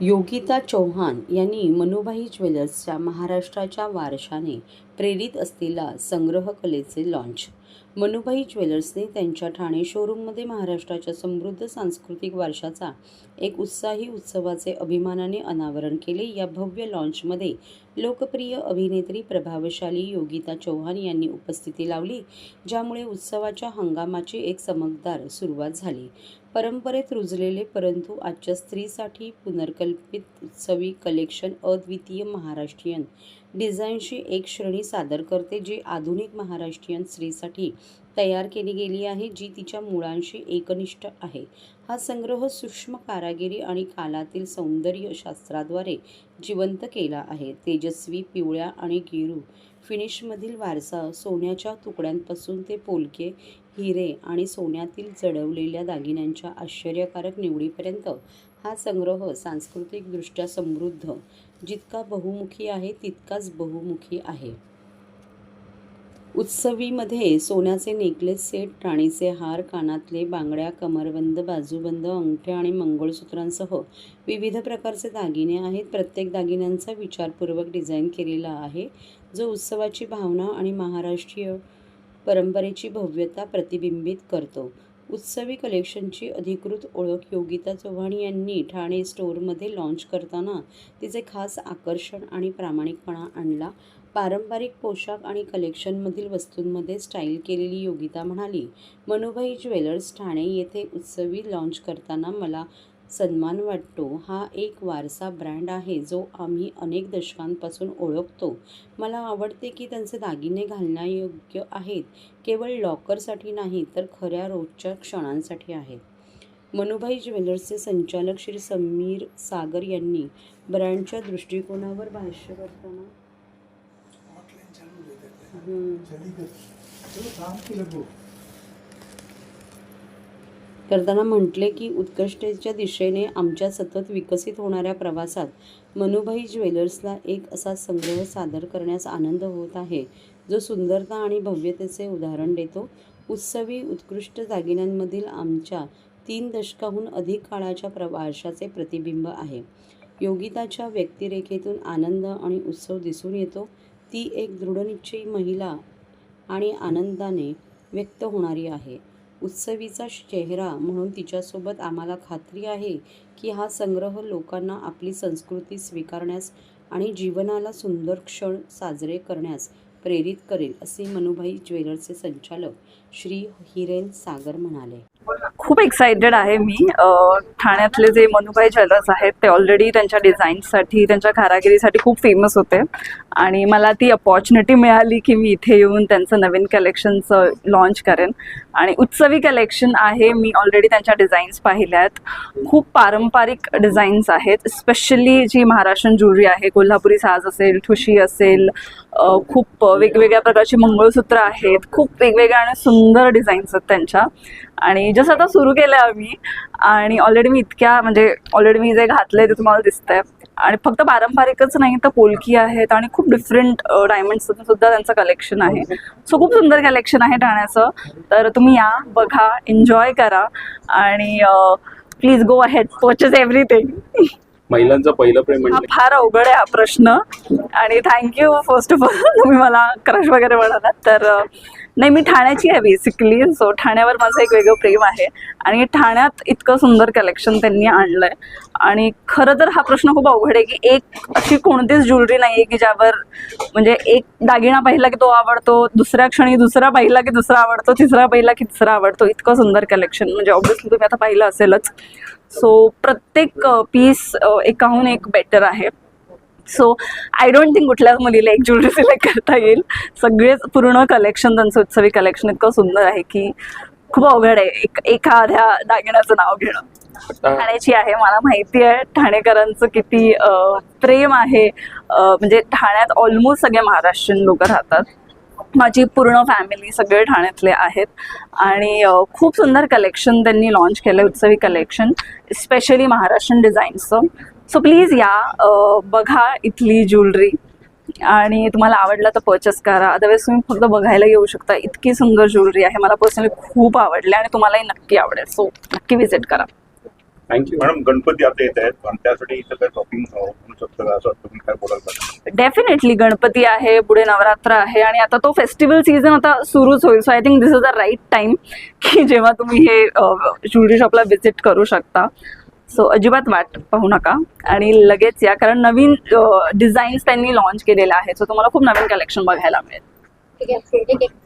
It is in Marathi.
योगिता चौहान यांनी मनुभाई ज्वेलर्सच्या महाराष्ट्राच्या वारशाने प्रेरित असलेला संग्रह कलेचे लॉन्च मनुभाई ज्वेलर्सने त्यांच्या ठाणे शोरूममध्ये महाराष्ट्राच्या समृद्ध सांस्कृतिक वारशाचा एक उत्साही उत्सवाचे अभिमानाने अनावरण केले. या भव्य लॉन्चमध्ये लोकप्रिय अभिनेत्री प्रभावशाली योगिता चौहान यांनी उपस्थिती लावली ज्यामुळे उत्सवाच्या हंगामाची एक चमकदार सुरुवात झाली. परंपरेत रुजलेले परंतु आजच्या स्त्रीसाठी पुनर्कल्पित उत्सवी कलेक्शन अद्वितीय महाराष्ट्रीयन डिझाईनशी एक श्रेणी सादर करते जी आधुनिक महाराष्ट्रीयन स्त्रीसाठी तयार केली गेली आहे जी तिच्या मुळांशी एकनिष्ठ आहे. हा संग्रह सूक्ष्म कारागिरी आणि कालातील सौंदर्यशास्त्राद्वारे जिवंत केला आहे. तेजस्वी पिवळ्या आणि गिरू. फिनिशमधील वारसा सोन्याच्या तुकड्यांपासून ते पोलके हिरे आणि सोन्यातील जडवलेल्या दागिन्यांच्या आश्चर्यकारक निवडीपर्यंत हा संग्रह सांस्कृतिकदृष्ट्या समृद्ध. जितका बहुमुखी आहे तितकाच बहुमुखी आहे. उत्सवीमध्ये सोन्याचे नेकलेस सेट राणीचे हार कानातले बांगड्या कमरबंद बाजूबंद अंगठ्या आणि मंगळसूत्रांसह विविध प्रकारचे दागिने आहेत. प्रत्येक दागिन्यांचा विचारपूर्वक डिझाईन केलेला आहे. जो उत्सवाची भावना आणि महाराष्ट्रीय परंपरेची भव्यता प्रतिबिंबित करतो. उत्सवी कलेक्शनची अधिकृत ओळख योगिता चव्हाण यांनी ठाणे स्टोअरमध्ये लॉन्च करताना तिचे खास आकर्षण आणि प्रामाणिकपणा आणला. पारंपरिक पोशाख आणि कलेक्शनमधील वस्तूंमध्ये स्टाईल केलेली योगिता म्हणाली मनुभाई ज्वेलर्स ठाणे येथे उत्सवी लॉन्च करताना मला सन्मान वाटतो. हा एक वारसा ब्रँड आहे जो आम्ही अनेक दशकांपासून ओळखतो. मला आवडते की त्यांचे दागिने घालण्यायोग्य आहेत. केवळ लॉकरसाठी नाही तर खऱ्या रोजच्या क्षणांसाठी आहेत. मनुभाई ज्वेलर्सचे संचालक श्री समीर सागर यांनी ब्रँडच्या दृष्टिकोनावर भाष्य करताना करताना म्हटले की उत्कृष्टतेच्या दिशेने आमच्या सतत विकसित होणाऱ्या प्रवासात मनुभाई ज्वेलर्सला एक असा संग्रह सादर करण्यास आनंद होत आहे जो सुंदरता आणि भव्यतेचे उदाहरण देतो. उत्सवी उत्कृष्ट दागिन्यांमधील आमच्या तीन दशकाहून अधिक काळाच्या प्रवाशाचे प्रतिबिंब आहे. योगिताच्या व्यक्तिरेखेतून आनंद आणि उत्सव दिसून येतो. ती एक दृढनिश्चयी महिला आणि आनंदाने व्यक्त होणारी आहे. उत्सवीचा चेहरा म्हणून तिच्यासोबत आम्हाला खात्री आहे की हा संग्रह लोकांना आपली संस्कृती स्वीकारण्यास आणि जीवनाला सुंदर क्षण साजरे करण्यास प्रेरित करेल असे मनुभाई ज्वेलर्सचे संचालक श्री हिरेन सागर म्हणाले. खूप एक्सायटेड आहे मी. ठाण्यातले जे मनुभाई ज्वेलर्स आहेत ते ऑलरेडी त्यांच्या डिझाईन्ससाठी त्यांच्या कारागिरीसाठी खूप फेमस होते. आणि मला ती अपॉर्च्युनिटी मिळाली की मी इथे येऊन त्यांचं नवीन कलेक्शनचं लॉन्च करेन. आणि उत्सवी कलेक्शन आहे मी ऑलरेडी त्यांच्या डिझाईन्स पाहिल्या आहेत. खूप पारंपरिक डिझाईन्स आहेत. स्पेशली जी महाराष्ट्रीयन ज्वेलरी आहे कोल्हापुरी साज असेल ठुशी असेल खूप वेगवेगळ्या प्रकारची मंगळसूत्र आहेत. खूप वेगवेगळ्या आणि सुंदर डिझाईन्स आहेत त्यांच्या. आणि जसं आता सुरू केलं आम्ही. आणि ऑलरेडी मी इतक्या म्हणजे ऑलरेडी मी जे घातलंय ते तुम्हाला दिसतंय. आणि फक्त पारंपरिकच नाही तर पोलकी आहेत आणि खूप डिफरंट डायमंड्सचं सुद्धा त्यांचं कलेक्शन आहे. सो खूप सुंदर कलेक्शन आहे ठाण्याचं तर तुम्ही या बघा एन्जॉय करा. आणि please go ahead purchase everything महिलांचं पहिलं प्रेम म्हणजे फार अवघड आहे हा प्रश्न. आणि थँक्यू फर्स्ट ऑफ ऑल तुम्ही मला क्रश वगैरे म्हणालात. तर नाही मी ठाण्याची आहे बेसिकली सो ठाण्यावर माझं एक वेगळं प्रेम आहे. आणि ठाण्यात इतकं सुंदर कलेक्शन त्यांनी आणलं आहे आणि खरं तर हा प्रश्न खूप अवघड आहे की एक अशी कोणतीच ज्वेलरी नाही आहे की ज्यावर म्हणजे एक दागिना पाहिला की तो आवडतो दुसऱ्या क्षणी दुसरा पाहिला की दुसरा आवडतो तिसरा पाहिला की तिसरा आवडतो. इतकं सुंदर कलेक्शन म्हणजे ऑब्व्हियसली तुम्ही आता पाहिलं असेलच. सो प्रत्येक पीस एकाहून एक बेटर आहे. सो आय डोंट थिंक कुठल्याच मुलीला एक ज्वेलरी सिलेक्ट करता येईल. सगळेच पूर्ण कलेक्शन त्यांचं उत्सवी कलेक्शन इतकं सुंदर आहे की खूप अवघड आहे. एक एखाद्या दागिन्याचं नाव घेणं. ठाण्याची आहे मला माहिती आहे. ठाणेकरांचं किती प्रेम आहे. म्हणजे ठाण्यात ऑलमोस्ट सगळे महाराष्ट्रीयन लोक राहतात. माझी पूर्ण फॅमिली सगळे ठाण्यातले आहेत. आणि खूप सुंदर कलेक्शन त्यांनी लॉन्च केलं उत्सवी कलेक्शन स्पेशली महाराष्ट्रीयन डिझाईन्सचं सो प्लीज या बघा इथली ज्वेलरी आणि तुम्हाला आवडलं तर परचेस करा. अदरवाईज तुम्ही फक्त बघायला येऊ शकता. इतकी सुंदर ज्वेलरी आहे. मला पर्सनली खूप आवडली आणि तुम्हालाही नक्की आवडेल. सो नक्की विजिट करा. थँक्यू मॅडम गणपती आता येत आहेत. आणि त्यासाठी इथं काय शॉपिंग होऊ शकतं का? असं तुम्ही काय बोलाल का? डेफिनेटली गणपती आहे पुढे नवरात्र आहे. आणि आता तो फेस्टिवल सीझन आता सुरूच होईल. So I think this is the right time की जेव्हा तुम्ही हे ज्वेलरी शॉपला व्हिजिट करू शकता. सो अजिबात वाट पाहू नका. आणि लगेच या कारण नवीन डिझाईन्स त्यांनी लॉन्च केलेल्या आहेत. सो तुम्हाला खूप नवीन कलेक्शन बघायला मिळेल. ठीक आहे ठीक आहे.